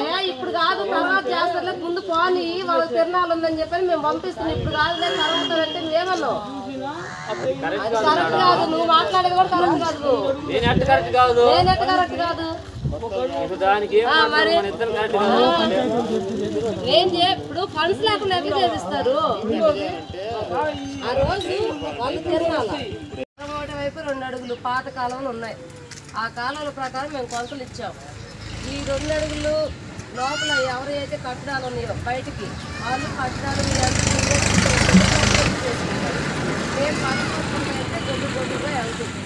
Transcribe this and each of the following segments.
అయ్యా ఇప్పుడు కాదు తర్వాత చేస్తారులే ముందు పోని వాళ్ళకి తిరణాలు ఉందని చెప్పని మేము పంపిస్తున్నాం. ఇప్పుడు కాదులే తర్వాత అంటే మేమన్నాం. కరెక్ట్ కాదు నువ్వు మాట్లాడేది కూడా కరెక్ట్ కాదు. కరెక్ట్ కాదు? కరెక్ట్ కాదు? ఇప్పుడు కాదు ఫండ్స్ లేకుండా ఎట్లా చేపిస్తారు? ఆ రోజు వాళ్ళు ఒకటి వైపు రెండు అడుగులు పాత కాలువలు ఉన్నాయి. ఆ కాలువల ప్రకారం మేము కొలతలు ఇచ్చాం. ఈ రెండు అడుగులు లోపల ఎవరైతే కట్టడాలు ఉన్నాయో బయటికి వాళ్ళు కట్టడాలు మేము పక్కన అయితే గొడ్డు గొడ్డుగా వెళ్తుంది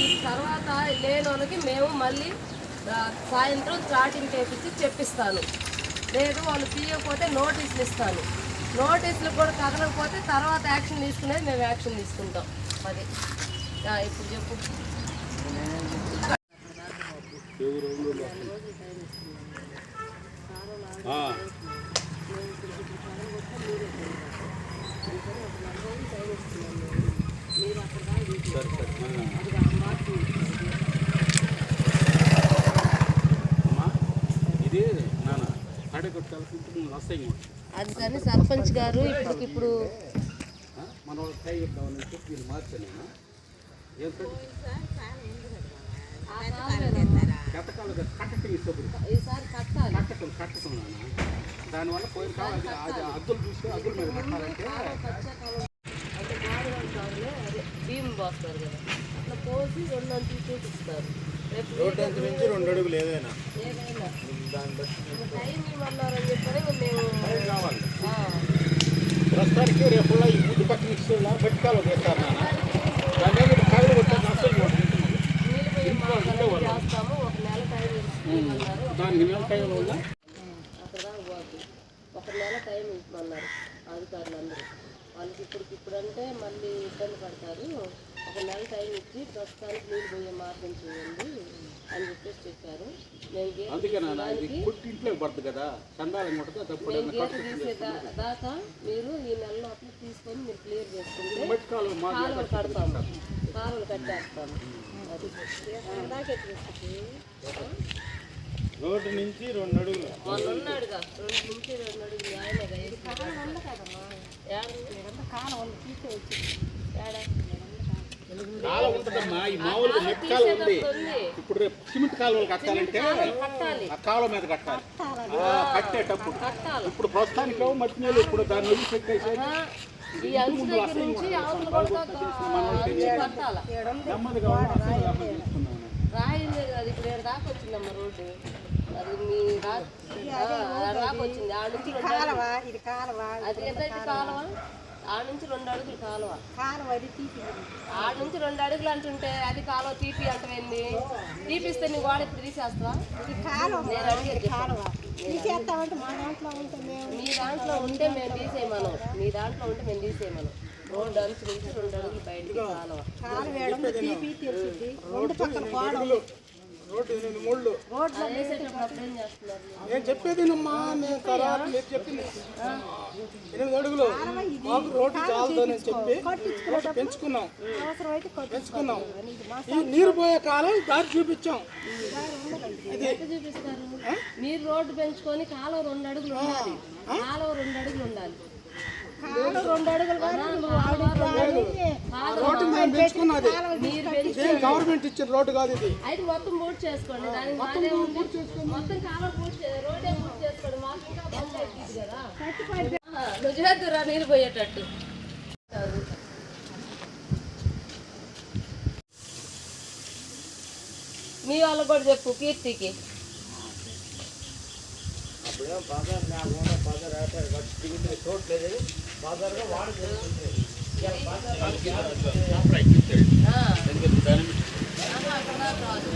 ఈ తర్వాత లేనోళ్ళకి మేము మళ్ళీ సాయంత్రం స్టార్టింగ్ చేపించి చెప్పిస్తాను. లేదు వాళ్ళు తీయకపోతే నోటీసులు ఇస్తాను. నోటీసులు కూడా కదలకపోతే తర్వాత యాక్షన్ తీసుకునేది మేము యాక్షన్ తీసుకుంటాం. అది ఇప్పుడు చెప్పు. అడగొట్టాల్సి వస్తాయి అది కానీ సర్పంచ్ గారు ఇప్పుడు ఇప్పుడు మీరు మార్చాను గతకాలం కట్టకం ఇస్తుంది ఈసారి కట్టాలి. కట్టకం కట్టకం నాన్న. దానివల్ల పోయిన కాలం అది- అది అద్దులు చూసి అద్దుల మీద కట్టాలంటే వర్షాకాలం అంటే గాడి అంటారులే అదే భీమ్ పోస్తారు కదా. అట్లా పోసి రెండు అంచులు చూపిస్తారు. రేపు రోడ్డు అంత నుంచి రెండు అడుగులు ఏదైనా. ఏదైనా. ఇప్పుడు టైం ఇవ్వమన్నారని చెప్పని మేము కావాలి. ఆ, ప్రస్తుతానికి రేపు ఈ బుద్ధి పక్కన ఇస్తున్నా బట్టికాలు చేస్తారు నాన్న. దాని మీద కాయలు కొట్టే నష్టం చేస్తాము ఒక నెల టైం ఉందా అక్కడ దాకా పోద్ది ఒక నెల టైం ఇవ్వమన్నారు అధికారులు అందరూ వాళ్ళకి ఇప్పటికి ఇప్పుడు అంటే మళ్ళీ ఇబ్బంది పడతారు. ఒక నెల టైం ఇచ్చి ప్రస్తుతానికి నీళ్ళు పోయే మార్గం చేయండి అని చెప్పేసి చెప్పారు. మేము గేట్ పడుతుంది కదా. చందాలం కొట్టదు తప్పుడు మేము గేట్ తీసే దా- దాకా మీరు ఈ నెల లోపల తీసుకొని మీరు క్లియర్ చేసుకుంటే మట్టి కాలువ మా కాలువలు కడతాము. కాలువలు కట్టేస్తాము. రోడ్డు నుంచి రెండు అడుగులు. వాళ్ళు ఉన్నాడుగా రెండు నుంచి రెండు అడుగులు. ఆయనగా కాలువ ఉంటుందమ్మా. ఈ మామూలుగా మట్టి కాలువ ఉంది. ఇప్పుడు రేపు సిమెంట్ కాలువలు కట్టాలంటే కట్టాలి. ఆ కాలువ మీద కట్టాలి. కట్టేటప్పుడు. ఇప్పుడు ప్రస్తుతానికి మట్టి నీళ్ళు ఇప్పుడు దాన్ని వదిలిపెట్టేసి ఆ, ఈ అంచు దగ్గర నుంచి కట్టాల అది ఇప్పుడు ఏడు దాకా వచ్చిందమ్మ రోడ్డు. అది మీ ఆ, నుంచి. ఇది కాలువ? అది కాలువ? నుంచి రెండు అడుగులు కాలువ? కాలువ అది తీపి. ఆడ నుంచి రెండు అడుగులు అంటుంటే అది కాలువ తీపి అంటవేంది? తీపిస్తే నీ వాడు ఇప్పుడు తీసేస్తావా? ఇది కాలువ. నేను అడిగేది. తీసేస్తామంటే మా దాంట్లో ఉంటుంది మేము మీ దాంట్లో ఉంటే మేము తీసేయమను మీ దాంట్లో ఉంటే మేము తీసేయమను రోడ్డు అంచు నుంచి రెండు అడుగులు బయటికి కాలువ కాలువ వేయడం తీపి తెలుసుద్ది రెండు పక్కన గోడ రోడ్డు ఎనిమిది మూళ్ళు. అది వేసేటప్పుడు అప్పుడు ఏం చేస్తున్నారు నేను చెప్పేదినమ్మా నేను తర్వాత మీరు చెప్పింది. ఎనిమిది అడుగులు. మాకు రోడ్డు చాలదని చెప్పి రోడ్డు పెంచుకున్నాం. పెంచుకున్నాం. ఈ నీరు పోయే కాలం దారి చూపించాం. చూపిస్తారు? మీరు రోడ్డు పెంచుకొని కాలువ రెండు అడుగులు ఉండాలి. కాలువ రెండు అడుగులు ఉండాలి. రోడ్డు మేము పెంచుకున్నది గవర్నమెంట్ ఇచ్చిన రోడ్డు కాదు ఇది. అయితే మొత్తం పూర్తి చేసుకోండి. దానికి బాగానే ఉంది మొత్తం కాలువ పూర్తి చే- రోడ్డే పూర్తి చేసుకోండి. మాకు ఇంకా బంద్ అయిపోయింది కదా. ఆహా, నువ్వు చేద్దురా నీళ్ళు పోయేటట్టు. మీ వాళ్ళకి కూడా చెప్పు కీర్తికి. ఆ. ఆహా, అక్కడ దాకా రాదు.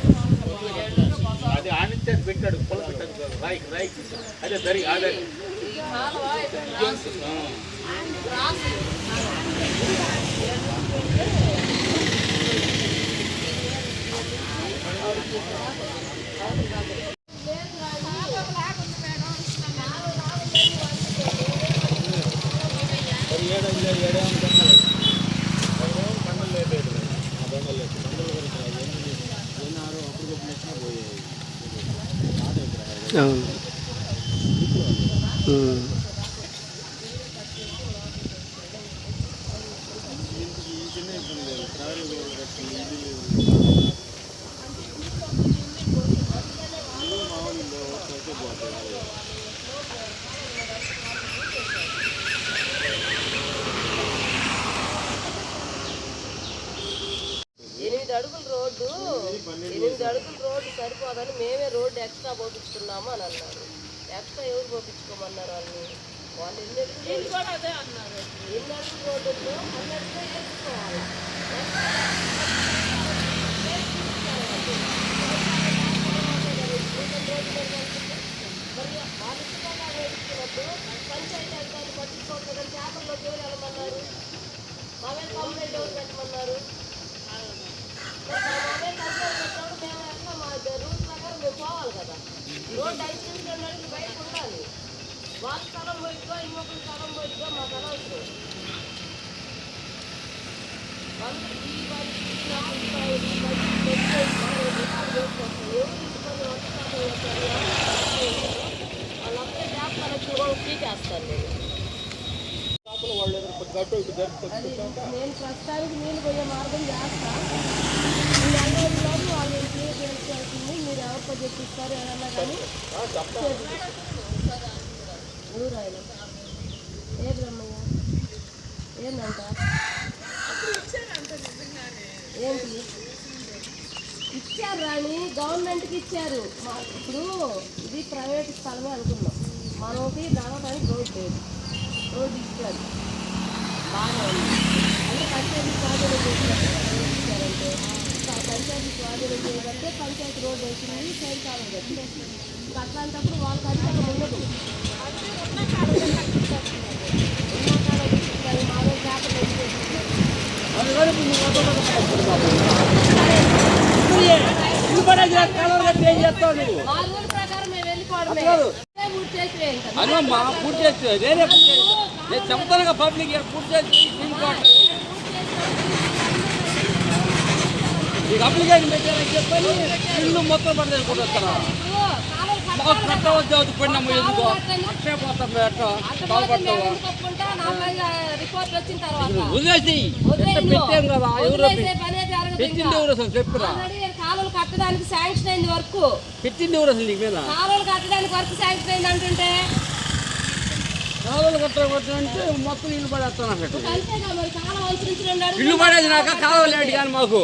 అది ఆనించే పెట్టాడు పొల పెట్టాడు రైక్ రైక్ అదే దరి అదే ఈ కాలువ ఇక్కడ రాసి రాసి అవును రోడ్డు ఎనిమిది అడుగులు రోడ్డు సరిపోదని మేమే రోడ్డు ఎక్స్ట్రా పోపించుకున్నాము అని అన్నారు ఎక్స్ట్రా ఎవరు పోపించుకోమన్నారు వాళ్ళు? ఎన్ని అడుగులు కూడా అదే అన్నారు. ఎన్ని అడుగులు రోడ్డు ఉందో అన్ని అడుగులు వేసుకోవాలి మరి వాళ్ళు ఇష్టంగా వేసుకున్నప్పుడు పంచాయతీ అధికారులు పట్టించుకోవట్లేదని పేపర్లోకి ఎవరు వెళ్ళమన్నారు మా మీద కంప్లైంట్ ఎవరు పెట్టమన్నారు మరి మా మీద కంప్లైంట్ పెట్టినప్పుడు మేము ఎట్లా మా రూల్ ప్రకారం మేము పోవాలి కదా రోడ్డు ఐదు నిమిషాలు నడిచి బయటకు ఉండాలి వాళ్ళ స్థలం పోయిద్దో ఇంకొకరి స్థలం పోయిద్దో మాకు అనవసరం వాళ్ళు ఈ వాళ్ళు ఈ నాకు ఈ వాళ్ళు ఈ వాళ్ళు ఈ వాళ్ళు మనం రికార్డు చేసుకొస్తాం. ఎవరు ఇంటికొని వంట శాతం చేస్తారు, ఎవరు ఇంటికొని చేస్తారు. వాళ్ళందరూ గ్యాప్ కనెక్షన్ కూడా పీకేస్తాను నేను లోపల వాళ్ళు ఏదైనా కొద్దిగా అటు ఇటు జరుపుకొచ్చుకుంటాక నేను ప్రస్తుతానికి నీళ్ళు పోయే మార్గం చేస్తా ఈ నెల వాళ్ళు క్లియర్ చేసుకోవాల్సింది మీరు ఎవరితో చెప్పిస్తారు ఏమన్నా కానీ ఊరు ఏ బ్రహ్మయ్య ఏందంట? ఏంటి? ఇచ్చారు రాణి గవర్నమెంట్కి ఇచ్చారు. మా ఇప్పుడు ఇది ప్రైవేట్ స్థలమే అనుకున్నాం. మనకి నడవడానికి రోడ్ లేదు. రోడ్ ఇచ్చారు. బాగా ఉంది. అంటే పంచాయతీ స్వాధీనం చేసినట్టు ఇచ్చారంటే పంచాయతీ స్వాధీనం చేయాలంటే పంచాయతీ రోడ్ వేసింది సైడ్ కాలం కట్టి అట్లాంటప్పుడు వాళ్ళకి అధికారం ఉండదు ఉన్న కాలం ఇస్తున్నారు, మా రోజు పేపర్లో ఇచ్చేసి మా రూల్ ప్రకారం మేము వెళ్ళిపోవడమే అదే ఊరు చేసి వేయండి. అదమ్మా పూర్తి చేస్తే నేనే పూర్తి నేను చెప్తానుగా పబ్లిక్ పూర్తి చేసి తీసుకోవట్లేదు అప్లికేషన్ పెట్టారని చెప్పని ఇల్లు మొత్తం పడలేదు కొట్టేస్తారా మాకు కట్టాలి కట్టవద్దు పడినాము ఎందుకో కాలువలు పోతాం ఎట్లా రిపోర్ట్ వచ్చిన తర్వాత కాలువలు కట్టడానికి శాంక్షన్ అయింది వర్క్. పెట్టింది ఎవరు అసలు నీకు మీద కాలువలు కట్టడానికి వర్క్ శాంక్షన్ అయింది అంటుంటే. కాలువలు మొత్తం ఇల్లు పడేస్తాను అన్నట్టు. కాలువ ఇల్లు పడేది నాక ఏంటి కానీ మాకు.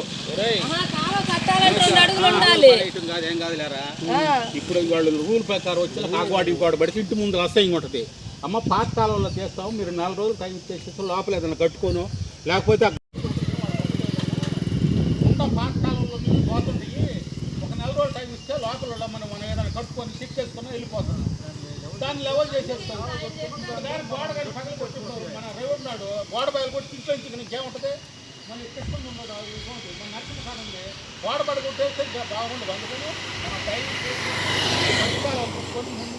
ఇప్పుడు వాళ్ళు రూల్ ప్రకారం వచ్చి కాకువాటి గోడ పడితే ఇంటి ముందు అసహ్యంగా ఉంటుంది అమ్మ పాత కాలంలో చేస్తాము మీరు నాలుగు రోజులు టైం ఇచ్చేసి లోపల ఏదైనా కట్టుకోను లేకపోతే ఆ- పాత కాలంలో నీళ్ళు పోతుంటాయి ఒక నెల రోజులు టైం ఇస్తే లోపల మనం మనం ఏదైనా కట్టుకొని షిఫ్ట్ చేసుకుని వెళ్ళిపోతున్నాం దాన్ని లెవెల్ చేసేస్తాం దాని గోడ కానీ పగలు కొట్టుకుంటారు మన రేవు నాడు గోడ బయలు కొట్టి ఇంట్లో ఇంటికి ఇంకేముంటుంది మన కృష్ణ ఉండదు మన నచ్చిన కాడ గోడ పడగొట్టేస్తే బాగుండదు. అందుకని మన టైం పరిష్కారం కొట్టుకొని ముందు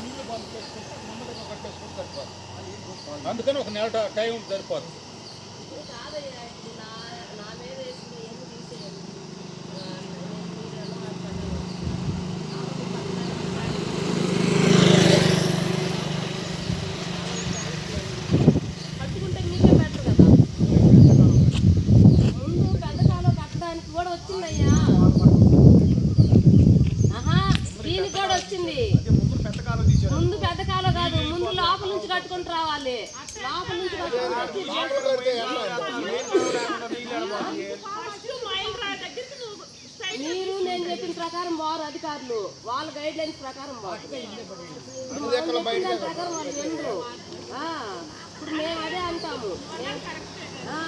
అందుకని ఒక నెల టైం సరిపోతుంది సరిపోదు కాదయ్యా, ఇప్పుడు నా నా మీద వేసిన ఎన్ని తీసేయండి ఆ, నేను మీరు ఎలా మాట్లాడారు? కట్టుకుంటే మీకే బెటర్ కదా ముందు పెద్ద కాలం కట్టడానికి కూడా వచ్చిందయ్యా ఆహా దీనికి కూడా వచ్చింది ముందు పెద్ద కాలం కాదు ముందు లోపల నుంచి కట్టుకుంటూ రావాలి లోపల నుంచి కట్టుకుంటూ వచ్చి మీరు నేను చెప్పిన ప్రకారం వారు అధికారులు. వాళ్ళ గైడ్ లైన్స్ ప్రకారం వారు. దాని ప్రకారం వాళ్ళు వినరు ఆ, ఇప్పుడు మేము అదే అంటాము. ఆ.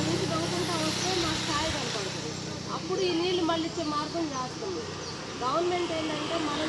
నుంచి దొంగకుంటా వస్తే మా స్థాయి కనపడుతుంది. అప్పుడు ఈ నీళ్ళు మళ్ళిచ్చే మార్గం చేస్తుంది గవర్నమెంట్ ఏంటంటే మనం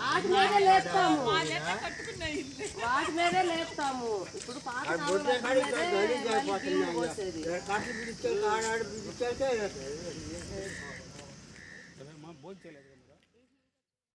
వాటి మీదే మళ్ళీ బియ్యం పోసేది. కట్లు పిడిస్తే కాడాడు పిడిస్తే భోజనం చేయలేదు